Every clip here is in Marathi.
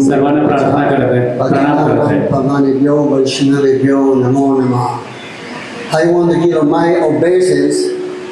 सर्वांना प्रार्थना करत आहे प्रणाम करत आहे भगवानेभ्यो वैष्णवेभ्यो नमो नमः I want to give my obeisance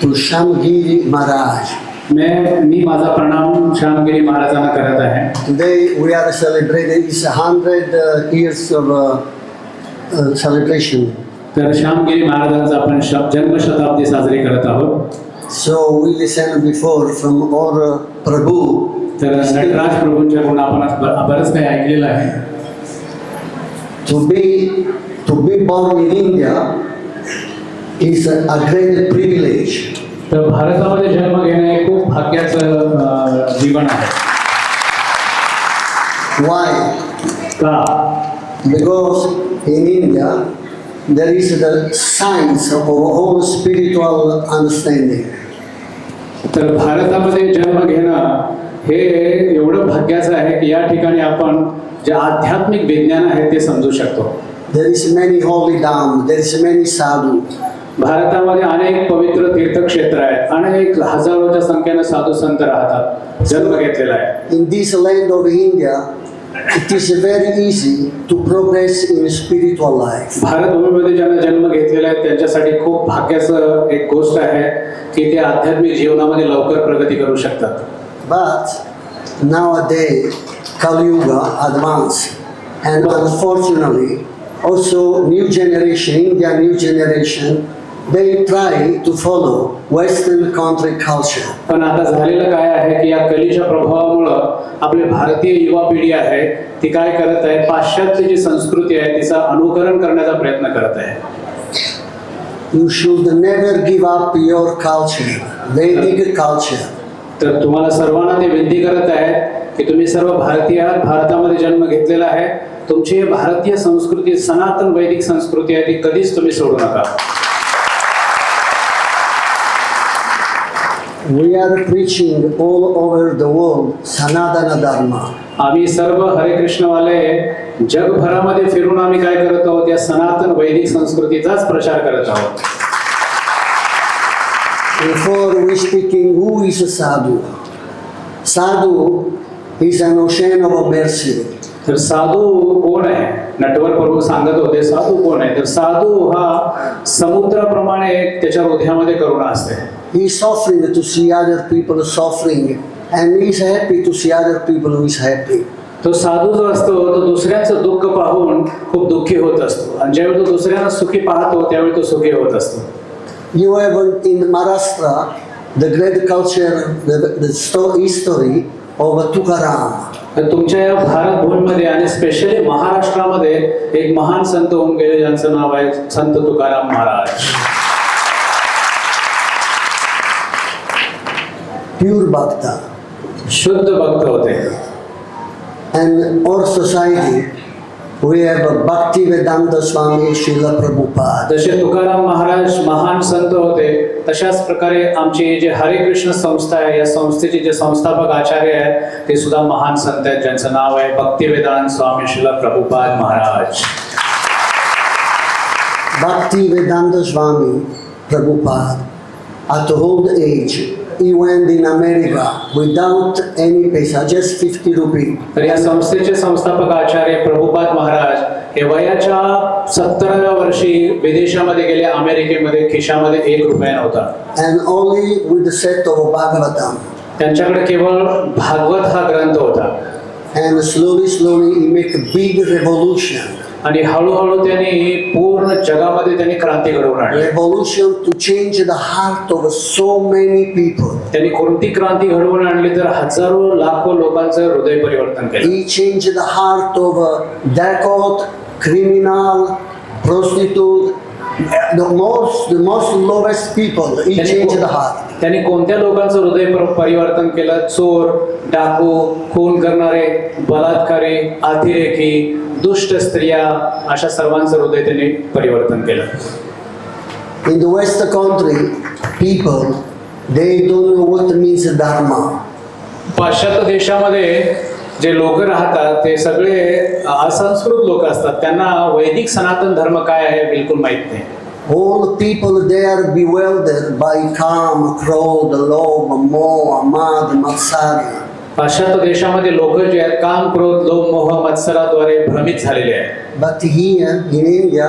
to Shamgiri Maharaj. मैं मी माझा प्रणाम श्यामगिरी महाराजांना करत आहे Today we are celebrating it's a hundred uh, years of uh, uh, celebration. तर श्यामगिरी महाराजांचा आपण श- जन्मशताब्दी साजरी करत आहोत So we listened before from our uh, Prabhu. तर नटराज प्रभूंच्याकडून आपण आज ब- बरंच काही ऐकलेलं आहे To be to be born in India is a, a great privilege. तर भारतामध्ये जन्म घेणे हे खूप भाग्याचं अं, जीवन आहे Why? का Because in India there is the science of whole spiritual understanding. तर भारतामध्ये जन्म घेणं हे एवढं भाग्याचं आहे की या ठिकाणी आपण जे आध्यात्मिक विज्ञान आहे ते समजू शकतो There is many holy dham, there is many sadhu. भारतामध्ये अनेक पवित्र तीर्थक्षेत्र आहेत अनेक हजारोच्या संख्येने साधू संत राहतात जन्म घेतलेला आहे In this land of India, it is very easy to progress in spiritual life. भारतभूमीमध्ये ज्यांना जन्म घेतलेला आहे त्यांच्यासाठी खूप भाग्याचं एक गोष्ट आहे की ते आध्यात्मिक जीवनामध्ये लवकर प्रगती करू शकतात But nowadays, Kali Yuga advanced, and unfortunately, also new generation, India new generation, they try to follow Western country culture. पण आता झालेलं काय आहे की या कलीच्या प्रभावामुळं आपली भारतीय युवा पिढी आहे ती काय करत आहे पाश्चात्य जी संस्कृती आहे तिचं अनुकरण करण्याचा प्रयत्न करत आहे You should never give up your culture, Vedic culture. तर तुम्हाला सर्वांना ते विनंती करत आहेत की तुम्ही सर्व भारतीय आहात भारतामध्ये जन्म घेतलेला आहे तुमची भारतीय संस्कृती सनातन वैदिक संस्कृती आहे ती कधीच तुम्ही सोडू नका We are preaching all over the world Sanatana Dharma. आम्ही सर्व हरे कृष्णवाले जगभरामध्ये फिरून आम्ही काय करत आहोत या सनातन वैदिक संस्कृतीचाच प्रचार करत आहोत Before we speaking, who is a sadhu? Sadhu is an ocean of mercy. तर साधू कोण आहे नटवर प्रभू सांगत होते साधू कोण आहे तर साधू हा समुद्राप्रमाणे त्याच्या हृदयामध्ये करुणा असते he's suffering to see other people suffering and he's happy to see other people who is happy. तो साधू जो असतो तो दुसऱ्याचं दुःख पाहून खूप दुःखी होत असतो. आणि ज्यावेळी तो दुसऱ्यांना सुखी पाहतो त्यावेळी तो सुखी होत असतो. You have in Maharashtra the great culture history of Tukaram तुमच्या या भारत भूमीमध्ये आणि स्पेशली महाराष्ट्रामध्ये एक महान संत होऊन गेले ज्यांचं नाव आहे संत तुकाराम महाराज. Pure bhakta. शुद्ध भक्त होते And our society, we have a Bhakti Vedanta Swami Srila Prabhupada. जसे तुकाराम महाराज महान संत होते तशाच प्रकारे आमची जे हरे कृष्ण संस्था आहे या संस्थेचे जे संस्थापक आचार्य आहेत ते सुद्धा महान संत आहेत ज्यांचं नाव आहे भक्तिवेदांत स्वामी शिला Prabhupada Maharaj Bhakti Vedanta Swami Prabhupada, at old age, he went in America without any paisa, just 50 rupees. तर या संस्थेचे संस्थापक आचार्य प्रभुपाद महाराज हे वयाच्या सत्तराव्या वर्षी विदेशामध्ये गेले अमेरिकेमध्ये खिशामध्ये एक रुपया नव्हता And only with the set of Bhagavatam. त्यांच्याकडे केवळ भागवत हा ग्रंथ होता And slowly, slowly, he make a big revolution. आणि हळूहळू त्यांनी पूर्ण जगामध्ये त्यांनी क्रांती घडवून आणली Revolution to change the heart of so many people. त्यांनी कोणती क्रांती घडवून आणली तर हजारो लाखो लोकांचं हृदय परिवर्तन केलं He changed the heart of a dacoit, criminal, prostitute, the most the most lowest people each into the heart. त्याने कोणत्या लोकांचं हृदय परिवर्तन केलं? चोर डाकू खून करणारे बलात्कारी अतिरेकी दुष्ट स्त्रिया अशा सर्वांचं हृदय त्यांनी परिवर्तन केलं. In the west country people they don't know what पाश्चात्य देशामध्ये जे लोक राहतात ते सगळे असंस्कृत लोक असतात त्यांना वैदिक सनातन धर्म काय आहे बिलकुल माहित नाही All the people they are bewildered by Kam, Krodh, Lobh, Moh, Mad, Matsarya. पाश्चात्य देशामध्ये लोक जे आहेत काम क्रोध लोभ मोह मत्सराद्वारे भ्रमित झालेले आहेत But here in India,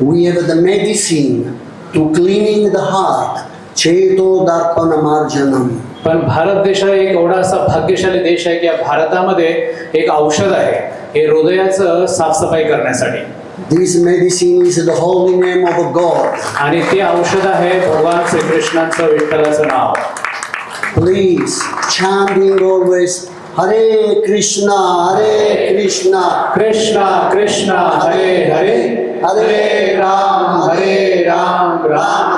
we have the medicine to cleaning the heart. Cheto darpana marjanam. पण भारत देश हा एक एवढा असा भाग्यशाली देश आहे की या भारतामध्ये एक औषध आहे. हे हृदयाचं साफसफाई करण्यासाठी. This medicine is the holy name of God. आणि ते औषध आहे भगवान श्रीकृष्णांचं विठ्ठलाचं नाव. Please, chanting always Hare Krishna, Hare Krishna, Krishna Krishna Hare Hare Hare Ram हरे राम राम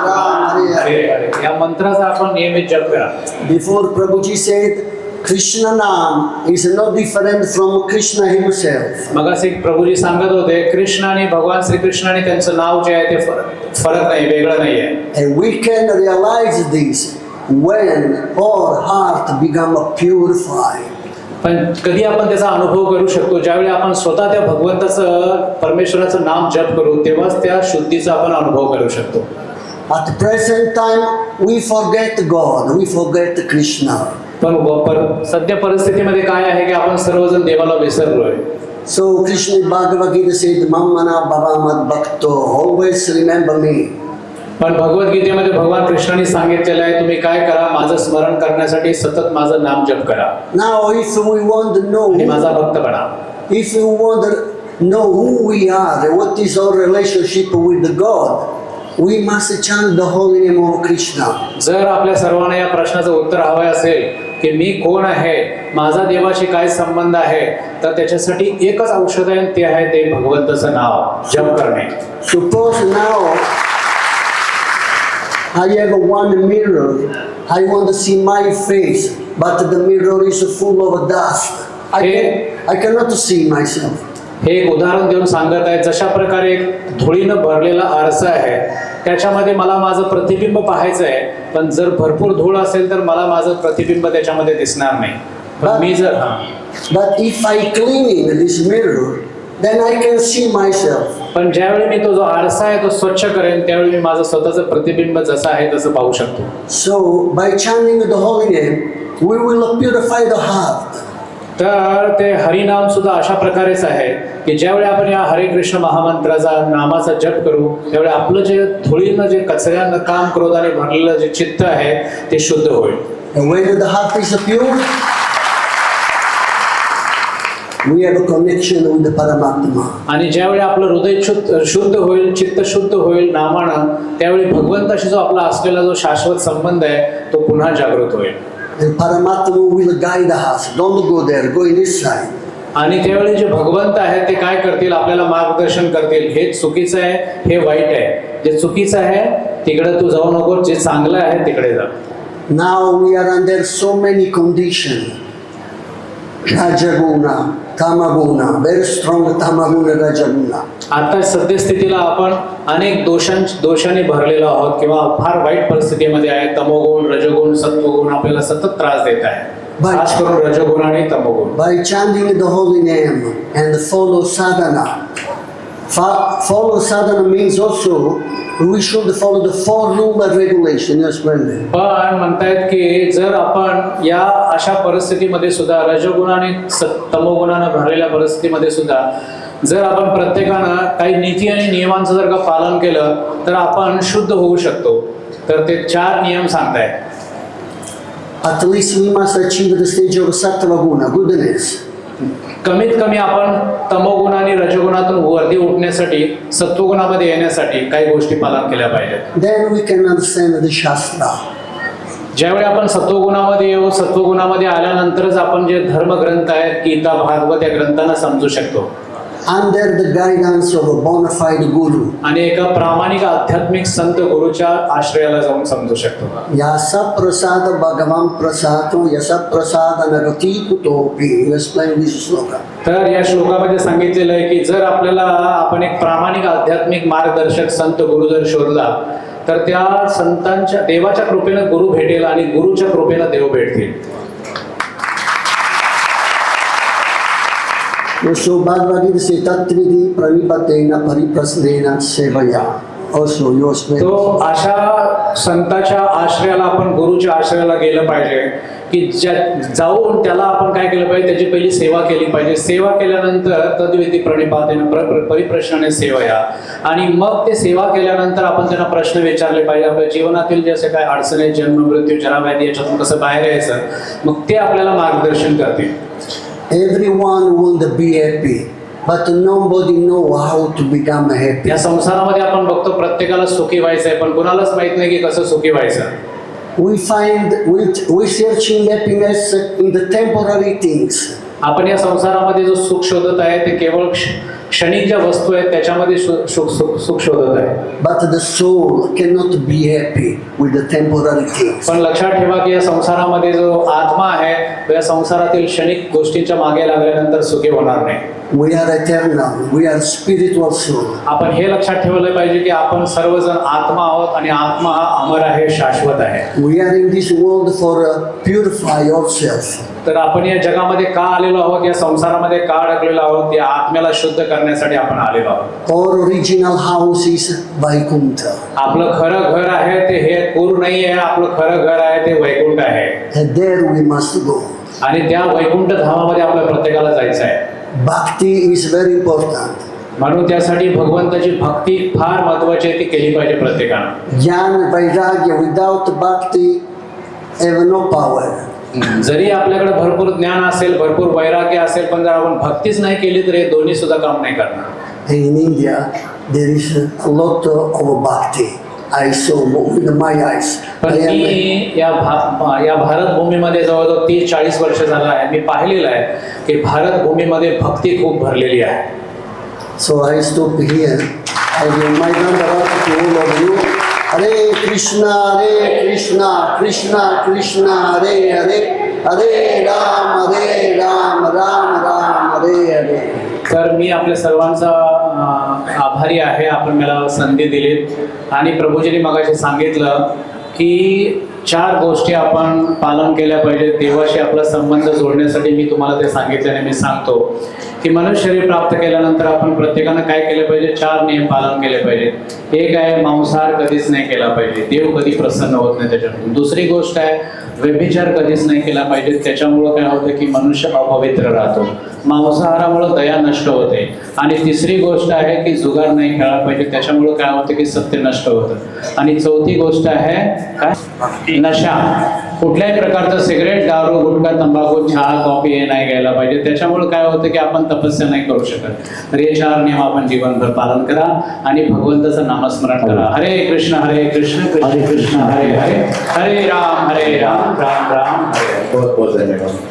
हरे या मंत्राचा आपण नियमित जप करा Before Prabhuji said, Krishna Nam is no different from Krishna himself. मग असे प्रभूजी सांगत होते कृष्ण आणि भगवान श्रीकृष्ण आणि त्यांचं नाव जे आहे ते फरक फरक नाही वेगळं नाही आहे And we can realize this when our heart become purified. पण कधी आपण त्याचा अनुभव करू शकतो ज्यावेळी आपण स्वतः त्या भगवंताचं परमेश्वराचं नाम जप करू तेव्हाच त्या शुद्धीचा आपण अनुभव करू शकतो At the present time, we forget God, we forget Krishna. पण पर- सध्या परिस्थितीमध्ये काय आहे की आपण सर्वजण देवाला विसरलोय So Krishna Bhagavad Gita said, Mamana Bhavamat Bhakto, always remember me. पण भगवद्गीतेमध्ये भगवान कृष्णाने सांगितलेलं आहे तुम्ही काय करा माझं स्मरण करण्यासाठी सतत माझं नाम जप करा Now, if we want to know, आणि माझा भक्त बना if we want to know who we are, what is our relationship with the God, we must chant the holy name of Krishna. जर आपल्या सर्वांना या प्रश्नाचं उत्तर हवं असेल की मी कोण आहे माझा देवाशी काय संबंध आहे तर त्याच्यासाठी एकच औषध आहे आणि ते आहे ते भगवंताचं नाव जप करणे Suppose now I have one mirror, I want to see my face, but the mirror is full of dust. I, can, I cannot see myself. हे एक उदाहरण देऊन सांगत आहे. जशा प्रकारे एक धुळीनं भरलेला आरसा आहे त्याच्यामध्ये मला माझं प्रतिबिंब पाहायचं आहे. पण जर भरपूर धूळ असेल तर मला माझं प्रतिबिंब त्याच्यामध्ये दिसणार नाही. पण मी जर हा. But if I clean this mirror, then I can see myself. पण ज्यावेळी मी तो जो आरसा आहे तो स्वच्छ करेन त्यावेळी मी माझं स्वतःचं प्रतिबिंब जसं आहे तसं पाहू शकतो. So by chanting the holy name, we will purify the heart. तर ते हरिनाम सुद्धा अशा प्रकारेच आहे की ज्यावेळी आपण या हरे कृष्ण महामंत्राचा नामाचा जप करू त्यावेळी आपलं जे धुळीनं जे कचऱ्यानं काम क्रोधाने भरलेलं जे चित्त आहे ते शुद्ध होईल And when the heart is pure, we have a connection with the Paramatma. आणि ज्यावेळी आपलं हृदय शुद्ध होईल चित्त शुद्ध होईल नामानं त्यावेळी भगवंताशी जो आपला असलेला जो शाश्वत संबंध आहे तो पुन्हा जागृत होईल the Paramatma will guide us. Don't go there, go in this side. आणि त्यावेळी जे भगवंत आहे ते काय करतील? आपल्याला मार्गदर्शन करतील. हे चुकीचं आहे हे वाईट आहे. जे चुकीचं आहे तिकडे तू जाऊ नको. जे चांगलं आहे तिकडे जा. Now we are under so many condition राजगुणा Tamaguna, very strong Tamaguna, Rajaguna. आता सद्यस्थितीला आपण अनेक दोषां दोषांनी भरलेलो आहोत किंवा फार वाईट परिस्थितीमध्ये आहे तमोगुण रजोगुण सत्वगुण आपल्याला सतत त्रास देत आहे Right. खास करून रजोगुण आणि तमोगुण By chanting the holy name and follow sadhana. Fa- follow sadhana means also we should follow the four rule and regulation. Explain that. पण म्हणतायत की जर आपण या अशा परिस्थितीमध्ये सुद्धा रजोगुणाने स- तमोगुणानं भरलेल्या परिस्थितीमध्ये सुद्धा जर आपण प्रत्येकानं काही नीती आणि नियमांचं जर का पालन केलं तर आपण शुद्ध होऊ शकतो तर ते चार नियम सांगतायत At least we must achieve the stage of sattva guna, goodness. कमीत कमी आपण तमोगुण आणि रजोगुणातून वरती उठण्यासाठी सत्वगुणामध्ये येण्यासाठी काही गोष्टी पालन केल्या पाहिजेत Then we can understand the Shastra. ज्यावेळी आपण सत्वगुणामध्ये येऊ सत्वगुणामध्ये आल्यानंतरच आपण जे धर्मग्रंथ आहेत गीता भागवत या ग्रंथांना समजू शकतो Under the guidance of a bona fide guru. आणि एका प्रामाणिक आध्यात्मिक संत गुरुच्या आश्रयाला जाऊन समजू शकतो yasa prasada nagati kutopi. You explain this sloka. तर या श्लोकामध्ये सांगितलेलं आहे की जर आपल्याला आपण एक प्रामाणिक आध्यात्मिक मार्गदर्शक संत गुरु जर शोधला तर त्या संतांच्या देवाच्या कृपेनं गुरु भेटेल आणि गुरुच्या कृपेनं देव भेटतील So Bhagavad Gita says tatvidi pranipatena pariprasnena sevaya. Also तो अशा संताच्या आश्रयाला आपण गुरुच्या आश्रयाला गेलं पाहिजे की ज्या जाऊन त्याला आपण काय केलं पाहिजे त्याची पहिली सेवा केली पाहिजे. सेवा केल्यानंतर तद्विधी प्रणिपातेन प्र प्र- परिप्रश्नाने सेवया. आणि मग ते सेवा केल्यानंतर आपण त्यांना प्रश्न विचारले पाहिजे. आपल्या जीवनातील जे असे काय अडचणी जन्म मृत्यू जराव्याधी याच्यातून कसं बाहेर यायचं मग ते आपल्याला मार्गदर्शन करतील. Everyone want to be happy, but nobody know how to become happy. या संसारामध्ये आपण बघतो प्रत्येकाला सुखी व्हायचं आहे पण कुणालाच माहीत नाही की कसं सुखी व्हायचं We find we we searching happiness in the temporary things. आपण या संसारामध्ये जो सुख शोधत आहे ते केवळ क्ष- क्षणिक ज्या वस्तू आहेत त्याच्यामध्ये सुख शोधत आहे But the soul cannot be happy with the temporary things. पण लक्षात ठेवा की या संसारामध्ये जो आत्मा आहे तो या संसारातील क्षणिक गोष्टींच्या मागे लागल्यानंतर सुखी होणार नाही We are eternal. We are spiritual soul. आपण हे लक्षात ठेवलं पाहिजे की आपण सर्वजण आत्मा आहोत आणि आत्मा हा अमर आहे शाश्वत आहे We are in this world for uh, purify ourselves. तर आपण या जगामध्ये का आलेलो आहोत या संसारामध्ये का अडकलेलो आहोत या आत्म्याला शुद्ध करण्यासाठी आपण आलेलो आहोत Our original house is Vaikuntha. आपलं खरं घर आहे ते हे पूर नाही आहे आपलं खरं घर आहे ते वैकुंठ आहे there we must go. आणि त्या वैकुंठ धामामध्ये आपल्या प्रत्येकाला जायचं आहे Bhakti is very important. म्हणून त्यासाठी भगवंताची भक्ती फार महत्वाची आहे ती केली पाहिजे प्रत्येकानं Jnana Vairagya without Bhakti have no power. जरी आपल्याकडे भरपूर ज्ञान असेल भरपूर वैराग्य असेल पण जर आपण भक्तीच नाही केली तर हे दोन्ही सुद्धा काम नाही करणार India, there is a lot of Bhakti. I saw with my eyes. पण मी या भा या भारत भूमीमध्ये जवळजवळ तीस चाळीस वर्ष झालं आहे मी पाहिलेलं आहे की भारत भूमीमध्ये भक्ती खूप भरलेली आहे I stop here. I give my Dandavata to all हरे कृष्णा हरे कृष्णा कृष्णा कृष्णा हरे हरे हरे राम हरे राम राम राम हरे हरे. तर मी आपल्या सर्वांचा आभारी आहे. आपण मला संधी दिलीत. आणि प्रभूजीने मगाशी सांगितलं की चार गोष्टी आपण पालन केल्या पाहिजे. देवाशी आपला संबंध जोडण्यासाठी मी तुम्हाला ते सांगितल्याने मी सांगतो. की मनुष्य शरीर प्राप्त केल्यानंतर आपण प्रत्येकानं काय केलं पाहिजे? चार नियम पालन केले पाहिजेत एक आहे मांसाहार कधीच नाही केला पाहिजे. देव कधी प्रसन्न होत नाही त्याच्यातून. दुसरी गोष्ट आहे व्यभिचार कधीच नाही केला पाहिजे. त्याच्यामुळं काय होतं की मनुष्य अपवित्र राहतो. मांसाहारामुळं दया नष्ट होते. आणि तिसरी गोष्ट आहे की जुगार नाही खेळला पाहिजे. त्याच्यामुळं काय होतं की सत्य नष्ट होतं. आणि चौथी गोष्ट आहे काय? नशा. कुठल्याही प्रकारचं सिगरेट दारू गुटखा तंबाखू चहा कॉफी हे नाही घ्यायला पाहिजे. त्याच्यामुळे काय होतं की आपण तपस्या नाही करू शकत. तर हे चार नियम आपण जीवनभर पालन करा आणि भगवंताचं नामस्मरण करा. हरे कृष्ण हरे कृष्ण कृष्ण कृष्ण हरे हरे. हरे राम हरे राम राम राम हरे हरे. बहुत बहुत धन्यवाद.